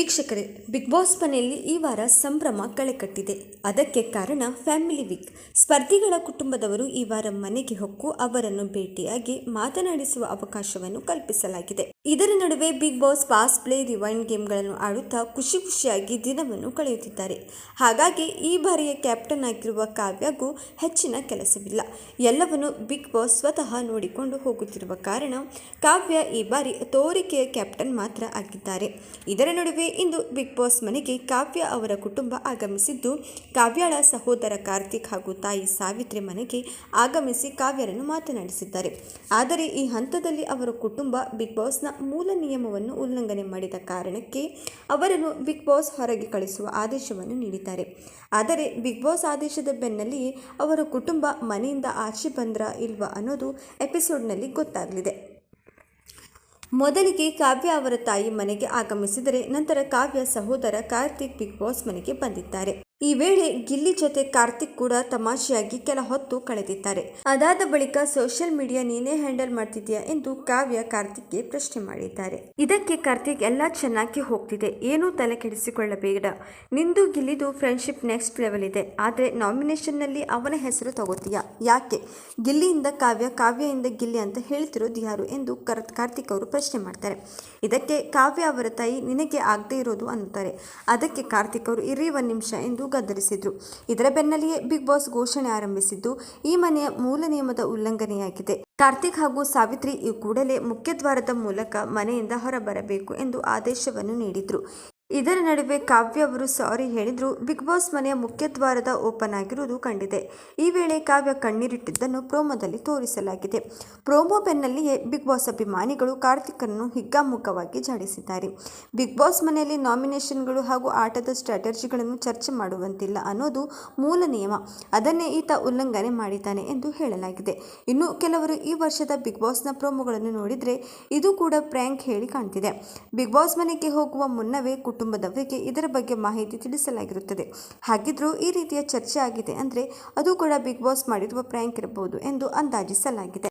ವೀಕ್ಷಕರೇ big boss ಮನೆಯಲ್ಲಿ ಈ ವಾರ ಸಂಭ್ರಮ ಕಳೆಕಟ್ಟಿದೆ. ಅದಕ್ಕೆ ಕಾರಣ ಫ್ಯಾಮಿಲಿ ವೀಕ್ ಸ್ಪರ್ಧಿಗಳ ಕುಟುಂಬದವರು ಈ ವಾರ ಮನೆಗೆ ಹೊಕ್ಕು, ಅವರನ್ನು ಭೇಟಿಯಾಗಿ ಮಾತನಾಡಿಸುವ ಅವಕಾಶವನ್ನು ಕಲ್ಪಿಸಲಾಗಿದೆ. ಇದರ ನಡುವೆ Bigg Boss pass play rewind ಗೇಮ್ಗಳನ್ನು ಆಡುತ್ತಾ ಖುಷಿ ಖುಷಿಯಾಗಿ ದಿನವನ್ನು ಕಳೆಯುತ್ತಿದ್ದಾರೆ. ಹಾಗಾಗಿ ಈ ಬಾರಿಯ ಕ್ಯಾಪ್ಟನ್ ಆಗಿರುವ ಕಾವ್ಯಗೂ ಹೆಚ್ಚಿನ ಕೆಲಸವಿಲ್ಲ. ಎಲ್ಲವನ್ನು ಬಿಗ್ ಬಾಸ್ ಸ್ವತಃ ನೋಡಿಕೊಂಡು ಹೋಗುತ್ತಿರುವ ಕಾರಣ ಕಾವ್ಯ ಈ ಬಾರಿ ತೋರಿಕೆಯ ಕ್ಯಾಪ್ಟನ್ ಮಾತ್ರ ಆಗಿದ್ದಾರೆ. ಇದರ ನಡುವೆ ಇಂದು ಬಿಗ್ ಬಾಸ್ ಮನೆಗೆ ಕಾವ್ಯ ಅವರ ಕುಟುಂಬ ಆಗಮಿಸಿದ್ದು, ಕಾವ್ಯಾಳ ಸಹೋದರ ಕಾರ್ತಿಕ್ ಹಾಗೂ ತಾಯಿ ಸಾವಿತ್ರಿ ಮನೆಗೆ ಆಗಮಿಸಿ ಕಾವ್ಯರನ್ನು ಮಾತನಾಡಿಸಿದ್ದಾರೆ. ಆದರೆ ಈ ಹಂತದಲ್ಲಿ ಅವರ ಕುಟುಂಬ ಬಿಗ್ ಬಾಸ್ನ ಮೂಲ ನಿಯಮವನ್ನು ಉಲ್ಲಂಘನೆ ಮಾಡಿದ ಕಾರಣಕ್ಕೆ ಅವರನ್ನು ಬಿಗ್ ಬಾಸ್ ಹೊರಗೆ ಕಳಿಸುವ ಆದೇಶವನ್ನು ನೀಡಿದ್ದಾರೆ. ಆದರೆ ಬಿಗ್ ಬಾಸ್ ಆದೇಶದ ಬೆನ್ನಲ್ಲಿಯೇ ಅವರ ಕುಟುಂಬ ಮನೆಯಿಂದ ಆಚೆ ಬಂದ್ರ ಇಲ್ವಾ ಅನ್ನೋದು ಎಪಿಸೋಡ್ನಲ್ಲಿ ಗೊತ್ತಾಗಲಿದೆ. ಮೊದಲಿಗೆ ಕಾವ್ಯ ಅವರ ತಾಯಿ ಮನೆಗೆ ಆಗಮಿಸಿದರೆ ನಂತರ ಕಾವ್ಯ ಸಹೋದರ ಕಾರ್ತಿಕ್ ಬಿಗ್ ಬಾಸ್ ಮನೆಗೆ ಬಂದಿದ್ದಾರೆ. ಈ ವೇಳೆ ಗಿಲ್ಲಿ ಜೊತೆ ಕಾರ್ತಿಕ್ ಕೂಡ ತಮಾಷೆಯಾಗಿ ಕೆಲ ಹೊತ್ತು ಕಳೆದಿದ್ದಾರೆ. ಅದಾದ ಬಳಿಕ ಸೋಷಿಯಲ್ ಮೀಡಿಯಾ ನೀನೇ ಹ್ಯಾಂಡಲ್ ಮಾಡ್ತಿದ್ಯಾ ಎಂದು ಕಾವ್ಯ ಕಾರ್ತಿಕ್ಗೆ ಪ್ರಶ್ನೆ ಮಾಡಿದ್ದಾರೆ. ಇದಕ್ಕೆ ಕಾರ್ತಿಕ್ ಎಲ್ಲ ಚೆನ್ನಾಗಿ ಹೋಗ್ತಿದೆ. ಏನೂ ತಲೆ ಕೆಡಿಸಿಕೊಳ್ಳಬೇಡ. ನಿಂದು ಗಿಲ್ಲಿದು ಫ್ರೆಂಡ್ಶಿಪ್ ನೆಕ್ಸ್ಟ್ ಲೆವೆಲ್ ಇದೆ. ಆದರೆ ನಾಮಿನೇಷನ್ನಲ್ಲಿ ಅವನ ಹೆಸರು ತಗೋತೀಯಾ? ಯಾಕೆ? ಗಿಲ್ಲಿಯಿಂದ ಕಾವ್ಯ ಕಾವ್ಯದಿಂದ ಗಿಲ್ಲಿ ಅಂತ ಹೇಳ್ತಿರೋದು ಯಾರು ಎಂದು ಕರ್, ಕಾರ್ತಿಕ್ ಅವರು ಪ್ರಶ್ನೆ ಮಾಡ್ತಾರೆ. ಇದಕ್ಕೆ ಕಾವ್ಯ ಅವರ ತಾಯಿ ನಿನಗೆ ಆಗದೆ ಇರೋದು ಅನ್ನುತ್ತಾರೆ. ಅದಕ್ಕೆ ಕಾರ್ತಿಕ್ ಅವರು ಇರಿ ಒಂದು ನಿಮಿಷ ಎಂದು ಗದ್ದರಿಸಿದ್ರು. ಇದರ ಬೆನ್ನಲ್ಲಿಯೇ ಬಿಗ್ ಬಾಸ್ ಘೋಷಣೆ ಆರಂಭಿಸಿದ್ದು, ಈ ಮನೆಯ ಮೂಲ ನಿಯಮದ ಉಲ್ಲಂಘನೆಯಾಗಿದೆ. ಕಾರ್ತಿಕ್ ಹಾಗೂ ಸಾವಿತ್ರಿ ಈ ಕೂಡಲೇ ಮುಖ್ಯದ್ವಾರದ ಮೂಲಕ ಮನೆಯಿಂದ ಹೊರಬರಬೇಕು ಎಂದು ಆದೇಶವನ್ನು ನೀಡಿದ್ರು. ಇದರ ನಡುವೆ ಕಾವ್ಯ ಅವರು ಸಾರಿ ಹೇಳಿದ್ರು. ಬಿಗ್ ಬಾಸ್ ಮನೆಯ ಮುಖ್ಯದ್ವಾರದ ಓಪನ್ ಆಗಿರುವುದು ಕಂಡಿದೆ. ಈ ವೇಳೆ ಕಾವ್ಯ ಕಣ್ಣೀರಿಟ್ಟಿದ್ದನ್ನು ಪ್ರೋಮೋದಲ್ಲಿ ತೋರಿಸಲಾಗಿದೆ. ಪ್ರೋಮೋ ಬೆನ್ನಲ್ಲಿಯೇ ಬಿಗ್ ಬಾಸ್ ಅಭಿಮಾನಿಗಳು ಕಾರ್ತಿಕನ್ನು ಹಿಗ್ಗಾಮುಗ್ಗವಾಗಿ ಜಾಡಿಸಿದ್ದಾರೆ. ಬಿಗ್ ಬಾಸ್ ಮನೆಯಲ್ಲಿ ನಾಮಿನೇಷನ್ಗಳು ಹಾಗೂ ಆಟದ ಸ್ಟ್ರಾಟಜಿಗಳನ್ನು ಚರ್ಚೆ ಮಾಡುವಂತಿಲ್ಲ ಅನ್ನೋದು ಮೂಲ ನಿಯಮ. ಅದನ್ನೇ ಈತ ಉಲ್ಲಂಘನೆ ಮಾಡಿದ್ದಾನೆ ಎಂದು ಹೇಳಲಾಗಿದೆ. ಇನ್ನು ಕೆಲವರು ಈ ವರ್ಷದ ಬಿಗ್ ಬಾಸ್ನ ಪ್ರೋಮೋಗಳನ್ನು ನೋಡಿದರೆ ಇದು ಕೂಡ ಪ್ರ್ಯಾಂಕ್ ಹೇಳಿ ಕಾಣ್ತಿದೆ. ಬಿಗ್ ಬಾಸ್ ಮನೆಗೆ ಹೋಗುವ ಮುನ್ನವೇ ಕುಟುಂಬದವರಿಗೆ ಇದರ ಬಗ್ಗೆ ಮಾಹಿತಿ ತಿಳಿಸಲಾಗಿರುತ್ತದೆ. ಹಾಗಿದ್ರೂ ಈ ರೀತಿಯ ಚರ್ಚೆ ಆಗಿದೆ ಅಂದರೆ ಅದು ಕೂಡ ಬಿಗ್ ಬಾಸ್ ಮಾಡಿರುವ ಪ್ರ್ಯಾಂಕ್ ಇರಬಹುದು ಎಂದು ಅಂದಾಜಿಸಲಾಗಿದೆ.